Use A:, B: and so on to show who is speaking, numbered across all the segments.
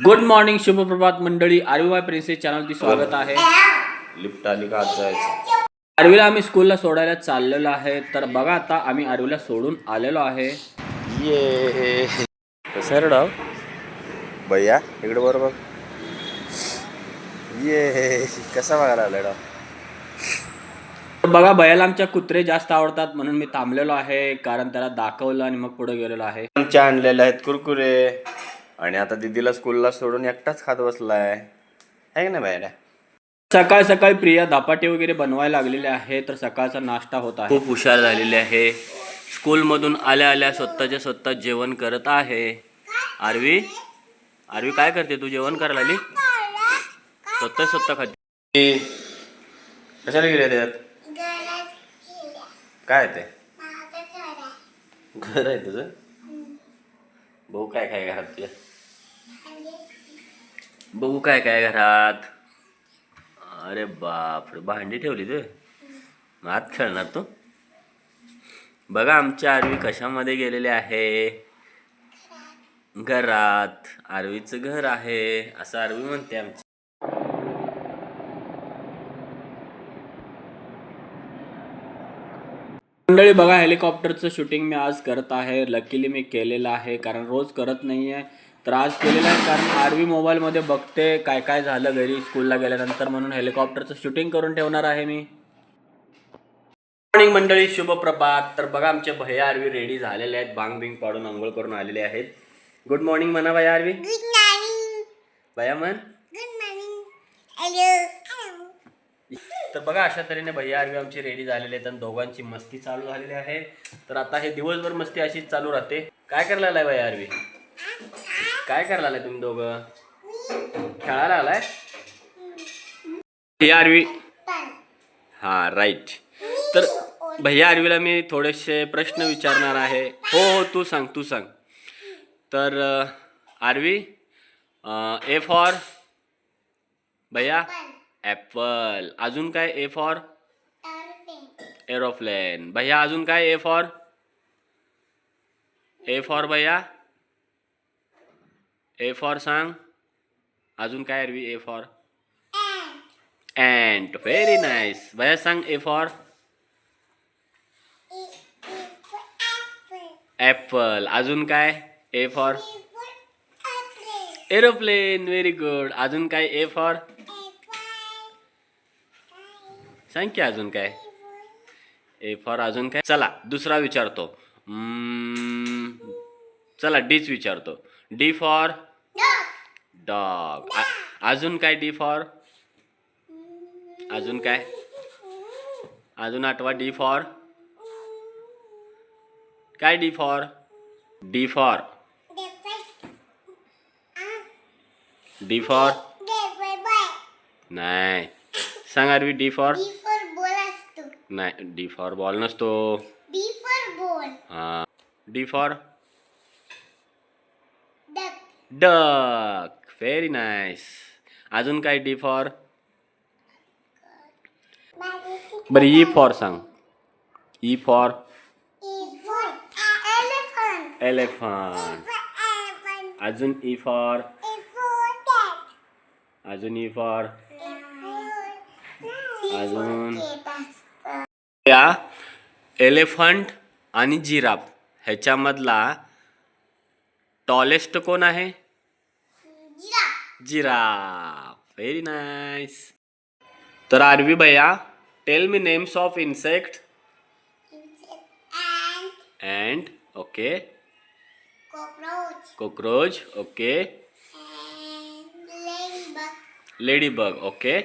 A: Good morning शुभप्रभात मंडळी आरवीवाय princess चॅनलची स्वागत आहे
B: लिफ्ट आली का आज जायचं
A: आरवीला आम्ही स्कूलला सोडायला चाललेलो आहे तर बघा आता आम्ही आरवीला सोडून आलेलो आहे
B: ये कसं आहे रे डाव भैया इकडे बरोबर ये कसा बघायला आलाय डाव
A: तर बघा भयाला आमच्या कुत्रे जास्त आवडतात म्हणून मी थांबलेलो आहे कारण त्याला दाखवलं आणि मग पुढे गेलेलो आहे
B: आमच्या आणलेले आहेत कुरकुरे आणि आता दीदीला स्कूलला सोडून एकटाच खात बसलाय. आहे का नाही भैया
A: सकाळ सकाळी प्रिया धपाटे वगैरे बनवायला लागलेले आहे तर सकाळचा नाश्ता होत आहे. खूप हुशार झालेले आहे. स्कूलमधून आल्या आल्या स्वतःच्या स्वतः जेवण करत आहे. आरवी? आरवी काय करते तू जेवण करायला आली? स्वतः स्वतः खाते
B: कशाला गेले त्यात काय आहे ते? घर आहे. तुझं? भाऊ काय काय घरात तुझ्या
A: बघू काय काय घरात. अरे बापरे भांडी ठेवली तू? आत खेळणार तू? बघा आमची आरवी कशामध्ये गेलेले आहे? घरात. आरवीचं घर आहे असं आरवी म्हणते आमची. मंडळी बघा हेलिकॉप्टरचं शूटिंग मी आज करत आहे. लकीली मी केलेलं आहे कारण रोज करत नाही आहे तर आज केलेलं आहे कारण आरवी मोबाईलमध्ये बघते काय काय झालं घरी स्कूलला गेल्यानंतर म्हणून हेलिकॉप्टरचं शूटिंग करून ठेवणार आहे मी. मॉर्निंग मंडळी शुभ प्रभात. तर बघा आमचे भैया आरवी रेडी झालेले आहेत. बांग बिंग पाडून आंघोळ करून आलेले आहेत. गुड मॉर्निंग म्हणा भैया आरवी. भैया म्हण. तर बघा अशा तऱ्हेने भैया आरवी आमची रेडी झालेले आहेत आणि दोघांची मस्ती चालू झालेली आहे. तर आता हे दिवसभर मस्ती अशीच चालू राहते. काय करायला आलाय भैया आरवी? काय करायला आलाय तुम्ही दोघं? खेळायला आलाय भैया आरवी. हा राईट तर भैया आरवीला मी थोडेसे प्रश्न विचारणार आहे. हो हो तू सांग तू सांग. तर आरवी ए फॉर भैया ॲपल अजून काय ए फॉर एरोप्लेन भैया अजून काय ए फॉर ए फॉर भैया? ए फॉर सांग अजून काय Aarvi A for. Ant very nice भैया सांग ए फॉर. ॲपल अजून काय? A for. Aeroplane very good अजून काय? ए फॉर सांग की अजून काय? ए फॉर अजून काय? चला दुसरा विचारतो. Hmm, चला डीच विचारतो. D for. डॉग अजून काय डी फॉर अजून काय? अजून आठवा डी फॉर काय D for D for. D for. नाही. सांग आरवी डी फॉर. नाही डी फॉर बॉल नसतो. हा. D for. Duck very nice अजून काय डी फॉर बरं e ई फॉर सांग. ई फॉर एलेफंट अजून
C: e ई फॉर
A: अजून e ई फॉर अजून? या. एलिफंट आणि जिराफ ह्याच्यामधला टॉलेस्ट कोण आहे? जिराफ व्हेरी नाईस तर आरवी भैया tell me names of insect and okay. Cockroach okay
C: ladybug.
A: Ladybug okay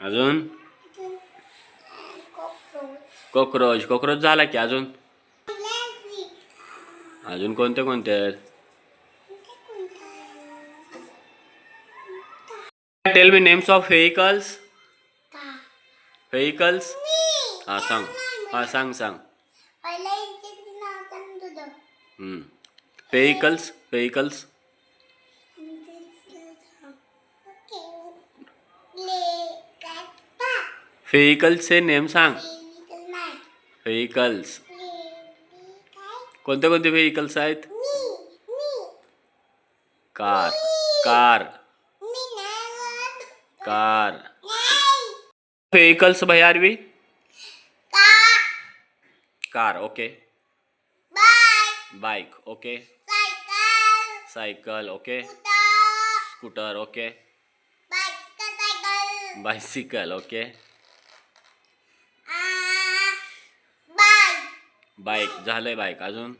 A: अजून. कोक्रोच कोक्रोच झाला की अजून. अजून कोणते कोणते आहेत? Tell me names of vehicles vehicles हा सांग. हा सांग सांग. व्हेकल्स व्हेकल्स व्हेकल्सचे नेम सांग. व्हेकल्स कोणते कोणते व्हेकल्स आहेत
C: मी मी
A: कार। कार।
C: मी नाही
A: कार
C: नाही
A: व्हेकल्स भैया आरवी
C: का
A: car okay
C: bye
A: bike okay
C: cycle
A: cycle okay
C: scooter
A: scooter okay
C: bicycle cycle
A: bicycle okay
C: आ बाय
A: बाईक. झालंय बाईक अजून?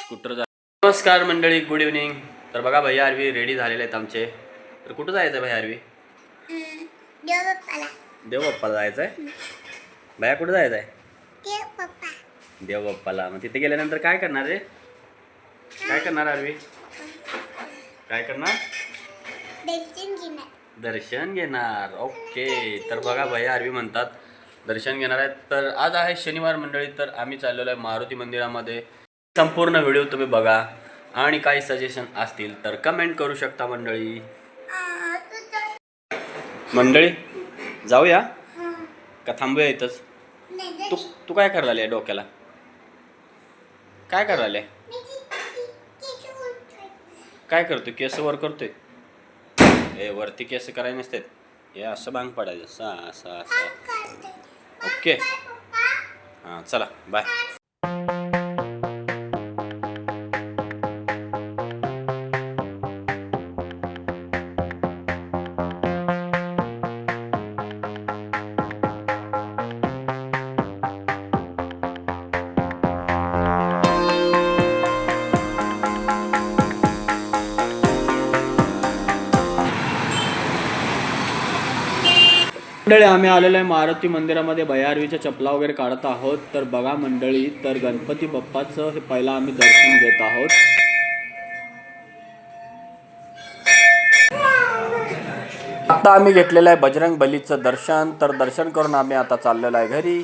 C: स्कूटर
A: जा नमस्कार मंडळी गुड इव्हनिंग तर बघा भैया आरवी रेडी झालेले आहेत आमचे. तर कुठं जायचं भैया आरवी?
C: देव पप्पाला
A: देव बाप्पाला जायचं आहे भैया कुठं जायचं आहे
C: देव पप्पा
A: देव बाप्पाला मग तिथे गेल्यानंतर काय करणार रे? काय करणार आरवी? काय करणार?
C: दर्शन घेणार.
A: दर्शन घेणार. ओके. तर बघा भैया आरवी म्हणतात दर्शन घेणार आहेत. तर आज आहे शनिवार मंडळी तर आम्ही चाललेलो आहे मारुती मंदिरामध्ये. संपूर्ण व्हिडिओ तुम्ही बघा. आणि काही सजेशन असतील तर कमेंट करू शकता मंडळी. मंडळी जाऊया? का थांबूया इथंच? तू तू काय करायला डोक्याला? काय करायला
C: आहे
A: काय करतो केस वर करतोय? ए वरती केस करायचे नसतात. हे असं बांग पडायचं. असं असं असं ओके. हां चला बाय. मंडळी आम्ही आलेलो आहे मारुती मंदिरामध्ये. भयारवीच्या चपला वगैरे काढत आहोत. तर बघा मंडळी तर गणपती बाप्पाचं हे पहिला आम्ही दर्शन घेत आहोत. आता आम्ही घेतलेलं आहे बजरंग बलीचं दर्शन. तर दर्शन करून आम्ही आता चाललेलो आहे घरी.